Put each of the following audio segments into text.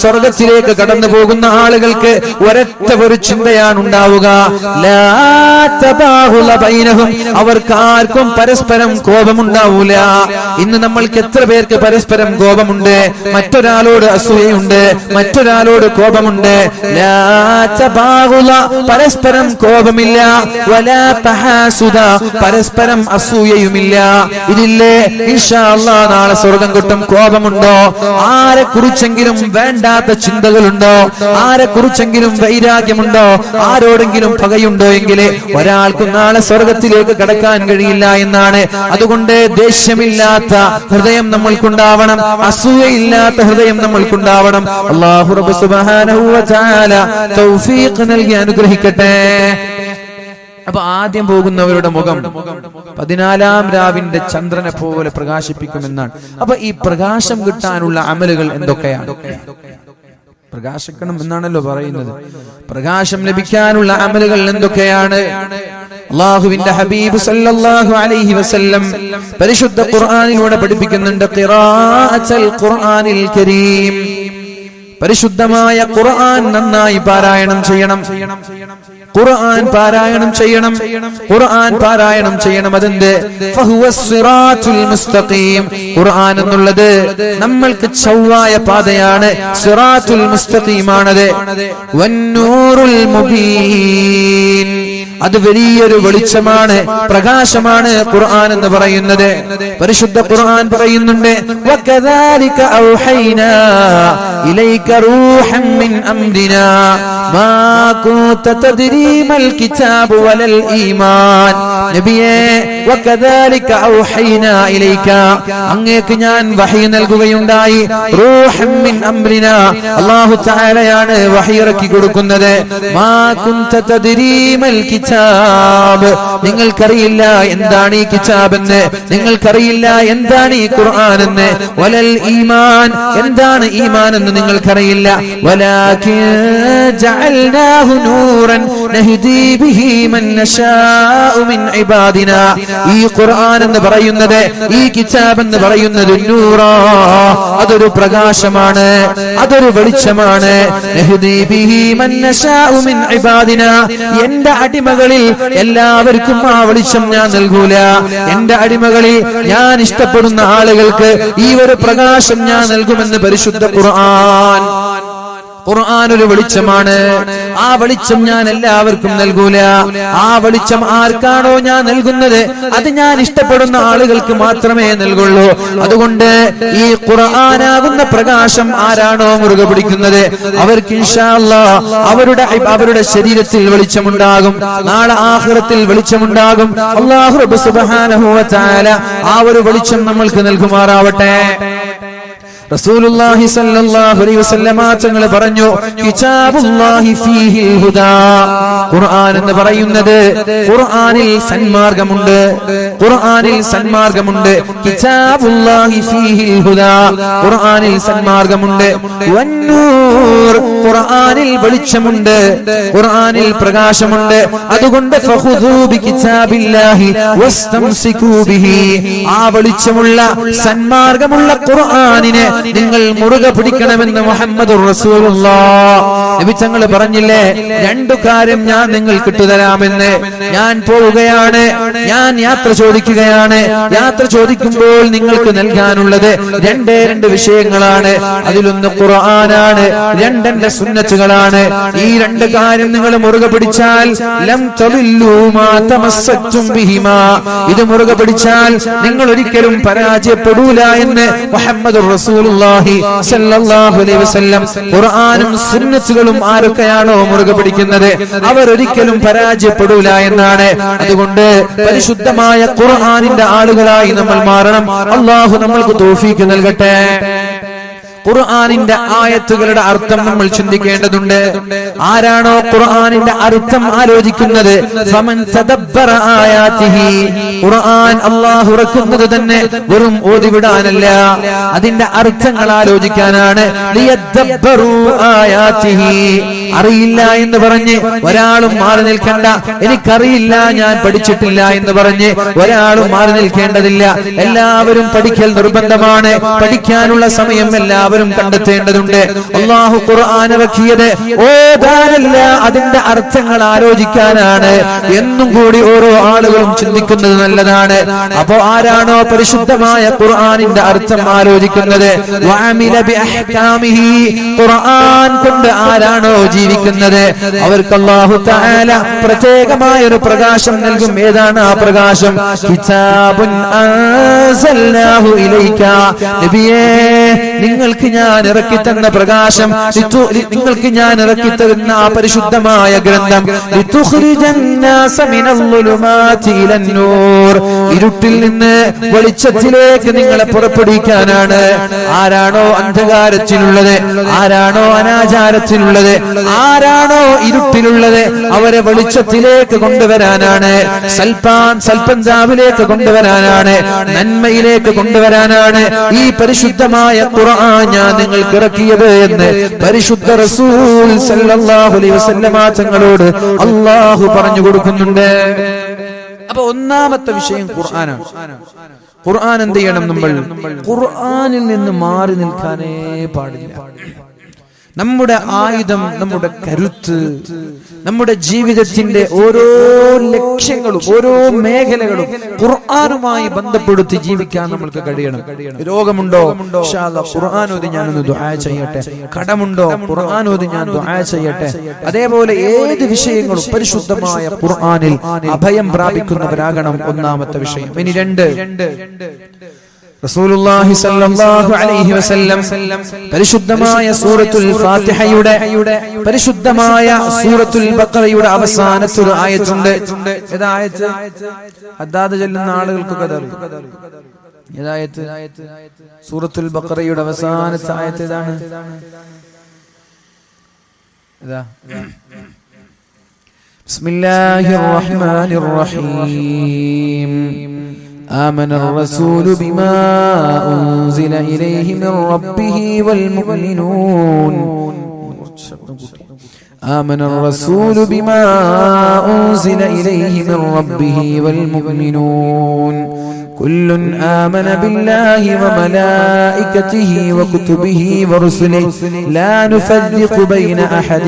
സ്വർഗത്തിലേക്ക് കടന്നു പോകുന്ന ആളുകൾക്ക് ഒരൊറ്റ ഒരു ചിന്തയാണ് ഉണ്ടാവുക. അവർക്ക് ആർക്കും പരസ്പരം കോപമുണ്ടാവൂല. ഇന്ന് നമ്മൾക്ക് എത്ര പേർക്ക് പരസ്പരം കോപമുണ്ട്? മറ്റൊരാളോട് അസൂയുണ്ട് മറ്റൊരാളോട് കോപമുണ്ട്. പരസ്പരം കോപമില്ല. പരസ്പരം അസൂയയുമില്ല. ഇതില്ലേ? ഇൻഷാ നാളെ സ്വർഗം കിട്ടും കോപമുണ്ടോ? ആരെ കുറിച്ചെങ്കിലും വേണ്ടാത്ത ചിന്തകളുണ്ടോ? ആരെ കുറിച്ചെങ്കിലും വൈരാഗ്യമുണ്ടോ? ആരോടെങ്കിലും പകയുണ്ടോ എങ്കിൽ ഒരാൾക്കും നാളെ സ്വർഗത്തിലേക്ക് കടക്കാൻ കഴിയില്ല എന്നാണ്. അതുകൊണ്ട് ദേഷ്യമില്ലാത്ത ഹൃദയം നമ്മൾക്കുണ്ടാവണം അസൂയയില്ലാത്ത ഹൃദയം നമ്മൾക്കുണ്ടാവണം. അള്ളാഹു നൽകി അനുഗ്രഹിക്കട്ടെ. അപ്പൊ ആദ്യം പോകുന്നവരുടെ മുഖം പതിനാലാം രാവിന്റെ ചന്ദ്രനെ പോലെ പ്രകാശിപ്പിക്കുമെന്നാണ്. അപ്പൊ ഈ പ്രകാശം കിട്ടാനുള്ള അമലുകൾ എന്തൊക്കെയാണ്? പ്രകാശിക്കണം എന്നാണല്ലോ പറയുന്നത്. പ്രകാശം ലഭിക്കാനുള്ള അമലുകൾ എന്തൊക്കെയാണ്? അള്ളാഹുവിന്റെ ഹബീബ് സല്ലല്ലാഹു അലൈഹി വസല്ലം പരിശുദ്ധ ഖുർആനിലൂടെ പഠിപ്പിക്കുന്നുണ്ട് ഖിറാഅത്തുൽ ഖുർആനിൽ കരീം. പരിശുദ്ധമായ ഖുർആൻ നന്നായി പാരായണം ചെയ്യണം. ഖുർആൻ പാരായണം ചെയ്യണം. ഖുർആൻ പാരായണം ചെയ്യണം. അതിന്റെ മുസ്തഖീം. ഖുർആൻ എന്നുള്ളത് നമ്മൾക്ക് ചൊവ്വായ പാതയാണ്. സിറാത്തുൽ മുസ്തഖീമാണത്. വന്നൂറുൽ മുബീൻ. അത് വലിയൊരു വെളിച്ചമാണ് പ്രകാശമാണ് ഖുർആൻ എന്ന് പറയുന്നത്. പരിശുദ്ധ ഖുർആൻ പറയുന്നുണ്ട് വകദാലിക ഔഹൈനാ ഇലൈക റൂഹൻ മിൻ അംരിനാ അങ്ങേക്ക് ഞാൻ വഹി നൽകുകയുണ്ടായി. അള്ളാഹു മിൻ അംരിനാ. അല്ലാഹു തആലയാണ് വഹി ഇറക്കി കൊടുക്കുന്നത്. നിങ്ങൾക്കറിയില്ല എന്താണ് ഈ കിതാബ് എന്ന് നിങ്ങൾക്കറിയില്ല എന്താണ് ഈ ഖുർആൻ എന്ന് വലൽ ഈമാൻ. എന്താണ് ഈമാൻ എന്ന് നിങ്ങൾക്കറിയില്ല. വലാകിൻ ജഅൽനാഹു نورا نهدي به من نشاء من عبادنا ഈ ഖുർആൻ എന്ന് പറയുന്നത് ഈ കിതാബ് എന്ന് പറയുന്നത് നൂറാ. അതൊരു പ്രകാശമാണ് അതൊരു വെളിച്ചമാണ്. നഹ്ദി ബിഹി മൻ മിൻ ഇബാദിനാ. എന്റെ അടിമകളിൽ എല്ലാവർക്കും ആ വെളിച്ചം ഞാൻ നൽകൂല. എന്റെ അടിമകളിൽ ഞാൻ ഇഷ്ടപ്പെടുന്ന ആളുകൾക്ക് ഈ ഒരു പ്രകാശം ഞാൻ നൽകുമെന്ന് പരിശുദ്ധ ഖുർആൻ. ഖുർആൻ ഒരു വെളിച്ചമാണ്. ആ വെളിച്ചം ഞാൻ എല്ലാവർക്കും നൽകൂല. ആ വെളിച്ചം ആർക്കാണോ ഞാൻ നൽകുന്നത്? അത് ഞാൻ ഇഷ്ടപ്പെടുന്ന ആളുകൾക്ക് മാത്രമേ നൽകുള്ളൂ. അതുകൊണ്ട് ഈ ഖുർആനാകുന്ന പ്രകാശം ആരാണോ മുറുകെ പിടിക്കുന്നത്? അവർക്ക് അവരുടെ അവരുടെ ശരീരത്തിൽ വെളിച്ചമുണ്ടാകും. നാളെ ആഖിറത്തിൽ വെളിച്ചമുണ്ടാകും. വ ആ ഒരു വെളിച്ചം നമ്മൾക്ക് നൽകുമാറാവട്ടെ. റസൂലുള്ളാഹി സ്വല്ലല്ലാഹു അലൈഹി വസല്ലമ തങ്ങൾ പറഞ്ഞു കിതാബുല്ലാഹി ഫീഹിൽ ഹുദാ. ഖുർആൻ എന്ന് പറയുന്നത് ഖുർആനിൽ സന്മാർഗമുണ്ട്. ഖുർആനിൽ സന്മാർഗമുണ്ട്. കിതാബുല്ലാഹി ഫീഹിൽ ഹുദാ. ഖുർആനിൽ സന്മാർഗമുണ്ട്. വന്നൂർ ഖുർആനിൽ വെളിച്ചമുണ്ട്. ഖുർആനിൽ പ്രകാശമുണ്ട്. അതുകൊണ്ട് ഫഖുദൂ ബികിതാബില്ലാഹി വസ്തംസികൂ ബിഹി. ആ വെളിച്ചമുള്ള സന്മാർഗമുള്ള ഖുർആനിനെ നിങ്ങൾ മുറുകെ പിടിക്കണമെന്ന് മുഹമ്മദ് നബി തങ്ങൾ പറഞ്ഞില്ലേ രണ്ടു കാര്യം ഞാൻ നിങ്ങൾക്ക് ഇട്ടുതരാമെന്ന്. ഞാൻ പോവുകയാണ്. ഞാൻ യാത്ര ചോദിക്കുകയാണ്. യാത്ര ചോദിക്കുമ്പോൾ നിങ്ങൾക്ക് നൽകാനുള്ളത് രണ്ടേ രണ്ട് വിഷയങ്ങളാണ്. അതിലൊന്ന് ഖുർആനാണ്. രണ്ടെന്റെ സുന്നത്തുകളാണ്. ഈ രണ്ട് കാര്യം നിങ്ങൾ മുറുകെ പിടിച്ചാൽ ലം ഇത് മുറുകെ പിടിച്ചാൽ നിങ്ങൾ ഒരിക്കലും പരാജയപ്പെടൂല എന്ന് മുഹമ്മദ് റസൂലുള്ളാഹി സല്ലല്ലാഹു അലൈഹി വസല്ലം ഖുർആനും സുന്നത്തുകളും ആരൊക്കെയാണോ മുറുകെ പിടിക്കുന്നത്? അവർ ഒരിക്കലും പരാജയപ്പെടൂല എന്നാണ്. അതുകൊണ്ട് പരിശുദ്ധമായ ഖുർആനിന്റെ ആളുകളായി നമ്മൾ മാറണം. അള്ളാഹു നമ്മൾക്ക് തോഫീക്ക് നൽകട്ടെ. ഖുർആനിന്റെ ആയത്തുകളുടെ അർത്ഥം നമ്മൾ ചിന്തിക്കേണ്ടതുണ്ട്. ആരാണോ ഖുർആാനിന്റെ അർത്ഥം ആലോചിക്കുന്നത്? ഖുർആൻ തന്നെ വെറും ഓതിവിടാനല്ല. അതിന്റെ അർത്ഥങ്ങൾ ആലോചിക്കാനാണ്. ആയാതിഹി. അറിയില്ല എന്ന് പറഞ്ഞ് ഒരാളും മാറി നിൽക്കണ്ട. എനിക്കറിയില്ല ഞാൻ പഠിച്ചിട്ടില്ല എന്ന് പറഞ്ഞ് ഒരാളും മാറി നിൽക്കേണ്ടതില്ല. എല്ലാവരും പഠിക്കൽ നിർബന്ധമാണ്. പഠിക്കാനുള്ള സമയം എല്ലാവരും കണ്ടെത്തേണ്ടതുണ്ട്. അള്ളാഹു ഖുർആൻ ഇറക്കിയത് ഓതാനല്ല അതിന്റെ അർത്ഥങ്ങൾ ആലോചിക്കാനാണ്. എന്നും കൂടി ഓരോ ആളുകളും ചിന്തിക്കുന്നത് നല്ലതാണ്. അപ്പോ ആരാണോ പരിശുദ്ധമായ ഖുർആാനിന്റെ അർത്ഥം ആലോചിക്കുന്നത്? ഖുർആൻ കൊണ്ട് ആരാണോ ജീവിക്കുന്നത്. അവർക്ക് അള്ളാഹു താല പ്രത്യേകമായ ഒരു പ്രകാശം നൽകും. ഏതാണ് ആ പ്രകാശം? ഇലൈക. നബിയേ നിങ്ങൾക്ക് ഞാൻ ഇറക്കി തന്ന പ്രകാശം. നിങ്ങൾക്ക് ഞാൻ ഇറക്കി തരുന്ന ആ പരിശുദ്ധമായ ഗ്രന്ഥം. ഇരുട്ടിൽ നിന്ന് വെളിച്ചത്തിലേക്ക് നിങ്ങളെ പുറപ്പെടുവിക്കാനാണ്. ആരാണോ അന്ധകാരത്തിലുള്ളത്? ആരാണോ അനാചാരത്തിലുള്ളത്? ആരാണോ ഇരുട്ടിലുള്ളത്? അവരെ വെളിച്ചത്തിലേക്ക് കൊണ്ടുവരാനാണ്. സൽപ്പാൻ സൽപഞ്ചാവിലേക്ക് കൊണ്ടുവരാനാണ്. നന്മയിലേക്ക് കൊണ്ടുവരാനാണ്. ഈ പരിശുദ്ധമായ ഖുർആൻ ഞാൻ നിങ്ങൾക്ക് ഇറക്കിയത് എന്ന് പരിശുദ്ധ റസൂൽ സല്ലല്ലാഹു അലൈഹി വസല്ലമ തങ്ങളോട് അള്ളാഹു പറഞ്ഞു കൊടുക്കുന്നുണ്ട്. അപ്പൊ ഒന്നാമത്തെ വിഷയം ഖുർആനാണ്. ഖുർആൻ എന്ത് ചെയ്യണം നമ്മൾ? ഖുർആനിൽ നിന്ന് മാറി നിൽക്കാനേ പാടില്ല. നമ്മുടെ ആയുധം നമ്മുടെ കരുത്ത് നമ്മുടെ ജീവിതത്തിന്റെ ഓരോ ലക്ഷ്യങ്ങളും ഓരോ മേഖലകളും ഖുർആാനുമായി ബന്ധപ്പെടുത്തി ജീവിക്കാൻ നമ്മൾക്ക് കഴിയണം. രോഗമുണ്ടോ? ഖുർആൻ ഓതി ഞാനൊന്ന് ദുആ ചെയ്യട്ടെ. കടമുണ്ടോ? ഖുർആൻ ഓതി ഞാൻ ദുആ ചെയ്യട്ടെ. അതേപോലെ ഏത് വിഷയങ്ങളും പരിശുദ്ധമായ ഖുർആനിൽ അഭയം പ്രാപിക്കുന്നവരാകണം ഒന്നാമത്തെ വിഷയം. ഇനി രണ്ട്. റസൂലുള്ളാഹി സ്വല്ലല്ലാഹു അലൈഹി വസല്ലം പരിശുദ്ധമായ സൂറത്തുൽ ഫാത്തിഹയുടെ പരിശുദ്ധമായ സൂറത്തുൽ ബഖറയുടെ അവസാനത്തെ ഒരു ആയത്തുണ്ട് ഏതായത്ത് ഹദ്ദാദ് ചൊല്ലുന്ന ആളുകൾക്കൊക്കെ അതറിയും ഏതായത്ത് സൂറത്തുൽ ബഖറയുടെ അവസാനത്തെ ആയത്ത് ഏതാണ് ഇതാ بسم الله الرحمن الرحيم آمن الرسول بما أنزل إليه من ربه والمؤمنون. آمن الرسول بما أنزل إليه من ربه والمؤمنون. كل آمن بالله وملائكته وكتبه ورسله. لا نفرق بين أحد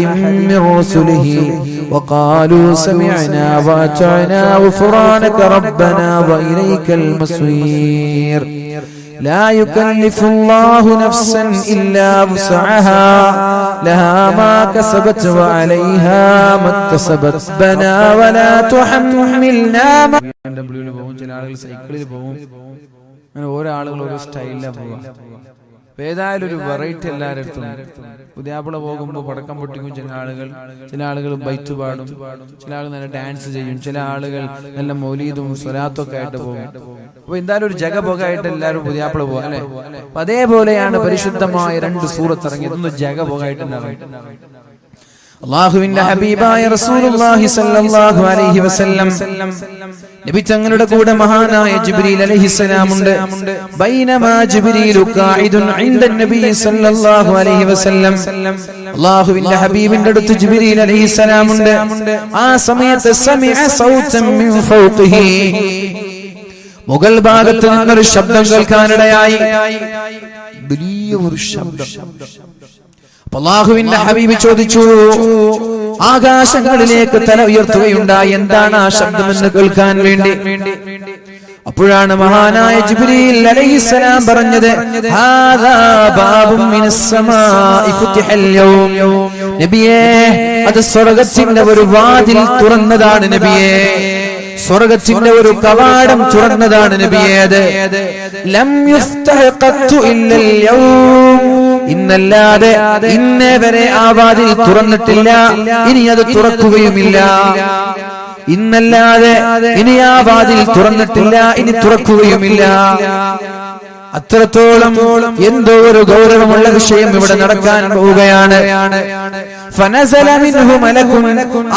من رسله. وقالوا سمعنا وأطعنا غفرانك ربنا وإليك المصير. لا يكلف الله نفسا إلا وسعها لها ما كسبت وعليها ما اكتسبت بنا ولا تحملنا ما ഡബ്ല്യൂല് പോകും ചില ആളുകൾ സൈക്കിളിൽ പോകും അങ്ങനെ ഓരോ ആളുകൾ ഓരോ സ്റ്റൈലിലാണ് പോവുക അപ്പൊ ഏതായാലും ഒരു വെറൈറ്റി എല്ലാരും പുതിയാപ്പിള പോകുമ്പോൾ പടക്കം പൊട്ടിക്കും ചില ആളുകൾ. ചില ആളുകൾ ബൈറ്റ് പാടും. ചില ആളുകൾ നല്ല ഡാൻസ് ചെയ്യും. ചില ആളുകൾ നല്ല മൗലീദും ഒക്കെ ആയിട്ട് പോകും. അപ്പൊ എന്തായാലും ഒരു ജഗബോഗായിട്ട് എല്ലാവരും പുതിയാപ്പിള പോകും അല്ലെ? അപ്പൊ അതേപോലെയാണ് പരിശുദ്ധമായ രണ്ട് സൂറത്ത് ഇറങ്ങിയത്. ഒന്ന് ജഗബോഗായിട്ട് അള്ളാഹുവിന്റെ ഹബീബായ റസൂലുള്ളാഹി സ്വല്ലല്ലാഹു അലൈഹി വസല്ലം. നബി തങ്ങളുടെ കൂടെ മഹാനായ ജിബ്രീൽ അലൈഹിസ്സലാം ഉണ്ട് ബൈനമാ ജിബ്രീലു ഖായിദുൻ ഇൻദ നബി സല്ലല്ലാഹു അലൈഹി വസല്ലം. അള്ളാഹുവിന്റെ ഹബീബിന്റെ അടുത്ത് ജിബ്രീൽ അലൈഹിസ്സലാം ഉണ്ട് ആ സമയത്ത് സമിഅ സൗതൻ മിൻ ഫൗഖിഹി. മുകൾ ഭാഗത്ത് നിന്നൊരു ശബ്ദം കേൾക്കാനിടയായി. വലിയ ഒരു ശബ്ദം. അള്ളാഹുവിന്റെ ഹബീബ് ചോദിച്ചു ആകാശങ്ങളിലേക്ക് തല ഉയർത്തുകയുണ്ടായി എന്താണ് ആ ശബ്ദം എന്ന് കേൾക്കാൻ വേണ്ടി? അപ്പോഴാണ് മഹാനായ ജിബ്രീൽ അലൈഹിസ്സലാം പറഞ്ഞത് ഹാദാ ബാബും മിനസ് സമാഇ ഫുതിഹൽ യൗം. നബിയേ അത് സ്വർഗത്തിന്റെ ഒരു വാതിൽ തുറന്നതാണ് നബിയേ. സ്വർഗത്തിന്റെ ഒരു കവാടം തുറന്നതാണ് നബിയേത് ലം ഇല്ലൽ യൗം. ഇന്നല്ലാതെ ഇന്നേ വരെ ആ വാതിൽ തുറന്നിട്ടില്ല. ഇനി അത് തുറക്കുകയുമില്ല. ഇന്നല്ലാതെ ഇനി ആ വാതിൽ തുറന്നിട്ടില്ല. ഇനി തുറക്കുകയുമില്ല. അത്രത്തോളം എന്തോ ഒരു ഗൗരവമുള്ള വിഷയം ഇവിടെ നടക്കാൻ പോവുകയാണ്.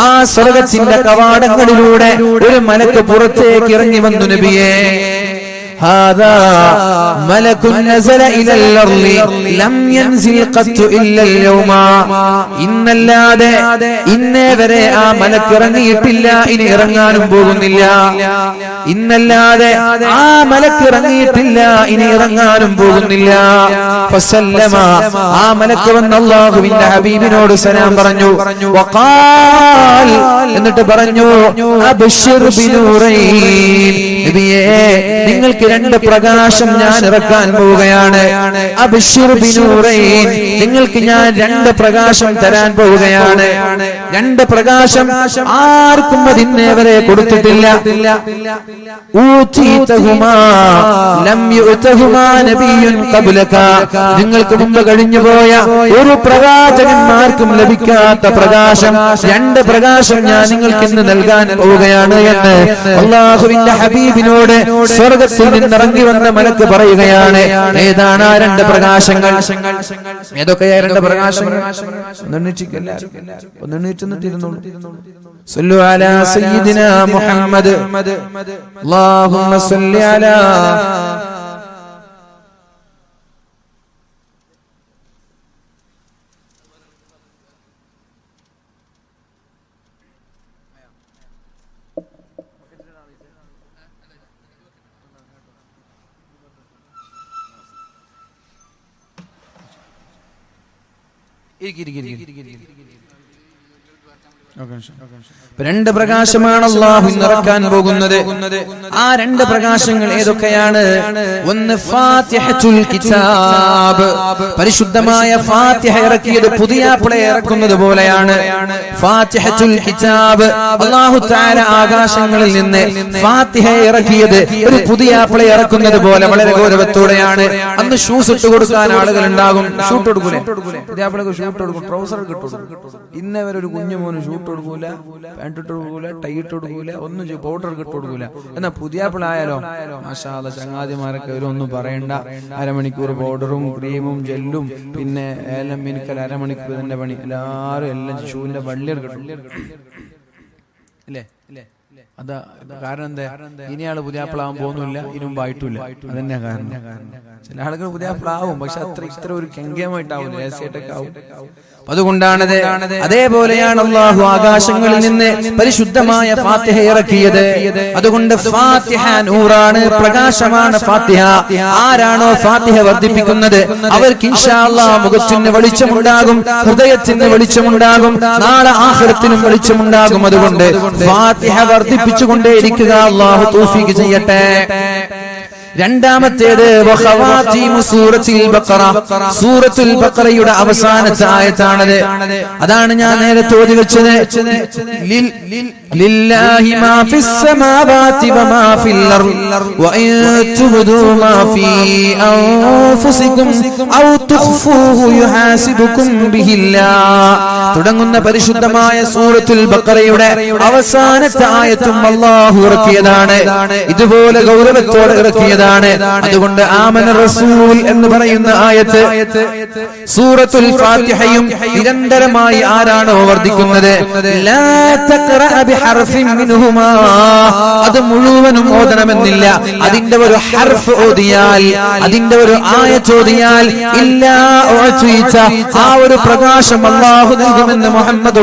ആ സ്വർഗത്തിന്റെ കവാടങ്ങളിലൂടെ ഒരു മലക്ക് പുറത്തേക്ക് ഇറങ്ങി വന്നു നബിയേ. هذا ملك نزل إلى الأرض لم ينزل قط إلا اليوم ഇന്നല്ലാതെ ഇന്നേ വരെ ആ മലക്ക് ഇറങ്ങിയിട്ടില്ല ഇനി ഇറങ്ങാനും പോകുന്നില്ല ഇന്നല്ലാതെ ആ മലക്ക് ഇറങ്ങിയിട്ടില്ല ഇനി ഇറങ്ങാനും പോകുന്നില്ല ഫസല്ലമ ആ മലക്ക് വന്ന അള്ളാഹുവിന്റെ ഹബീബിനോട് സലാം പറഞ്ഞു വഖാൽ എന്നിട്ട് പറഞ്ഞു അബ്ശിർ ബിനൂറൈൻ നബിയേ നിങ്ങൾക്ക് രണ്ട് പ്രകാശം ഞാൻ ഇറക്കാൻ പോവുകയാണ്. നിങ്ങൾക്ക് ഞാൻ രണ്ട് പ്രകാശം തരാൻ പോവുകയാണ്. രണ്ട് പ്രകാശം ആർക്കും അതിന്നെ വരെ കൊടുത്തിട്ടില്ല. നിങ്ങൾക്ക് മുമ്പ് കഴിഞ്ഞുപോയ ഒരു പ്രവാചകന്മാർക്കും ലഭിക്കാത്ത പ്രകാശം. രണ്ട് പ്രകാശം ഞാൻ നിങ്ങൾക്ക് ഇന്ന് നൽകാൻ പോവുകയാണ് എന്ന് അള്ളാഹുവിന്റെ ഹബീബിനോട് സ്വർഗത്തിൽ നിന്നിറങ്ങി വന്ന മലക്ക് പറയുകയാണ് ഏതാണ് ആ രണ്ട് പ്രകാശങ്ങൾ ഏതൊക്കെയാ രണ്ട് പ്രകാശങ്ങൾ ഒന്നെണ്ണീറ്റിക്കല്ല ഒന്നെണ്ണീറ്റെന്നിട്ടിരുന്നോളൂ صلوا على سيدنا محمد اللهم صل على gir gir gir gir gir gir. രണ്ട് പ്രകാശമാണ് അള്ളാഹു നിറക്കാൻ പോകുന്നത്. ആ രണ്ട് പ്രകാശങ്ങൾ ഏതൊക്കെയാണ്? ഒന്ന് കിതാബ്. പരിശുദ്ധമായ ഫാത്തിഹ ഇറക്കിയത് പുതിയ പിള ഇറക്കുന്നത് പോലെയാണ്. കിതാബ്. അള്ളാഹു താര ആകാശങ്ങളിൽ നിന്ന് ഫാത്തിഹ ഇറക്കിയത് ഒരു പുതിയ പിള ഇറക്കുന്നത് പോലെ വളരെ ഗൗരവത്തോടെയാണ്. അന്ന് ഷൂസ് ഇട്ട് കൊടുക്കാൻ ആളുകൾ ഉണ്ടാകും. ഷൂട്ട് ഷൂട്ട് കൊടുക്കും. ട്രൗസർ കിട്ടും ഇന്നവരെ ഒരു കുഞ്ഞു മോന് ഷൂട്ട് കൊടുക്കൂല പാന്റ് ഇട്ട് കൊടുക്കൂല ടൈ ഇട്ട് കൊടുക്കൂല ഒന്നും പൗഡർ ഇട്ട് കൊടുക്കൂല എന്നാ പുതിയ പിള്ളായാലോ? മഷാല ചങ്ങാതിമാരൊക്കെ ഇവരൊന്നും പറയണ്ട. അരമണിക്കൂർ പൗഡറും ക്രീമും ജെല്ലും പിന്നെ ഏലം മിനിക്കൽ അരമണിക്കൂർ തന്നെ പണി. എല്ലാരും എല്ലാം ഷൂവിന്റെ വള്ളിയർ കിട്ടും ഇല്ലേ? അതാ കാരണം എന്താ? ഇനിയാൾ പുതിയാപ്പിളാവാൻ പോകുന്നില്ല ഇനി മുമ്പായിട്ടില്ല അതന്നെ കാരണം. ചില ആളുകൾ പുതിയ പ്ലാവും പക്ഷെ അത്ര ഇത്ര ഒരു കെങ്കേമായിട്ടാവും രഹസ്യമായിട്ടൊക്കെ ആവും. അതുകൊണ്ടാണത് അതേപോലെയാണ് അള്ളാഹു ആകാശങ്ങളിൽ നിന്ന് പരിശുദ്ധമായ ഫാത്തിഹ ഇറക്കിയത്. അതുകൊണ്ട് ഫാത്തിഹ നൂറാണ് പ്രകാശമാണ് ഫാത്തിഹ. ആരാണോ ഫാത്തിഹ വർദ്ധിപ്പിക്കുന്നത്? അവർക്ക് ഇൻഷാല്ലാ മുഖത്തിന് വെളിച്ചമുണ്ടാകും ഹൃദയത്തിന് വെളിച്ചമുണ്ടാകും നാളെ ആഹ്ലത്തിനും വെളിച്ചമുണ്ടാകും അതുകൊണ്ട് ഫാത്തിഹ വർദ്ധിപ്പിച്ചുകൊണ്ടേയിരിക്കുക അള്ളാഹു തൗഫീഖ് ചെയ്യട്ടെ. രണ്ടാമത്തേത് സൂറത്തുൽ ബഖറയുടെ അവസാനത്തെ ആയത്താണത്. അതാണ് ഞാൻ നേരെ ഓതി വെച്ചത്. ലില്ലാഹി മാ വമാ ഫിൽ വഇൻ മാ ഫീ ഔ യുഹാസിബുകും തുടങ്ങുന്ന പരിശുദ്ധമായ സൂറത്തുൽ ബക്കറയുടെ അവസാനത്തെ ആയത്തും അള്ളാഹു ഇറക്കിയതാണ്. ഇതുപോലെ ഗൗരവത്തോടെ ഇറക്കിയതാണ്. അതുകൊണ്ട് ആമന റസൂൽ എന്ന് പറയുന്ന ആയത്ത് സൂറത്തുൽ ഫാത്തിഹയും നിരന്തരമായി ആരാണോ വർദ്ധിക്കുന്നത്? അത് മുഴുവനും ഓതണമെന്നില്ല. അതിന്റെ ഒരു ഹർഫ് ഓതിയാൽ അതിന്റെ ഒരു ആയ ചോദിയാൽ ഇല്ല ആ ഒരു പ്രകാശം അല്ലാഹു നൽകുമെന്ന് മുഹമ്മദ്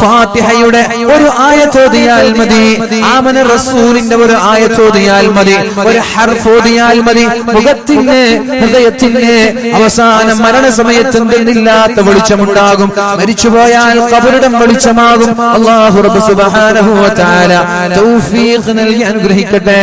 ഫാത്തിഹയുടെ ഒരു ആയ ചോദിയാൽ മതി. ആമന റസൂലിന്റെ ഒരു ആയ ചോദിയാൽ മതി. ഒരു ഹർഫ് ഓതിയാൽ മതി. മുഖത്തിന് ഹൃദയത്തിന് അവസാനം മരണസമയത്ത് എന്തെന്നില്ലാത്ത വെളിച്ചമുണ്ടാകും. മരിച്ചുപോയാൽ കബരിടം വെളിച്ചമാകും. അള്ളാഹു റബ്ബ് സുബ്ഹാനഹു വ തആല തൗഫീഖ് നൽകി അനുഗ്രഹിക്കട്ടെ.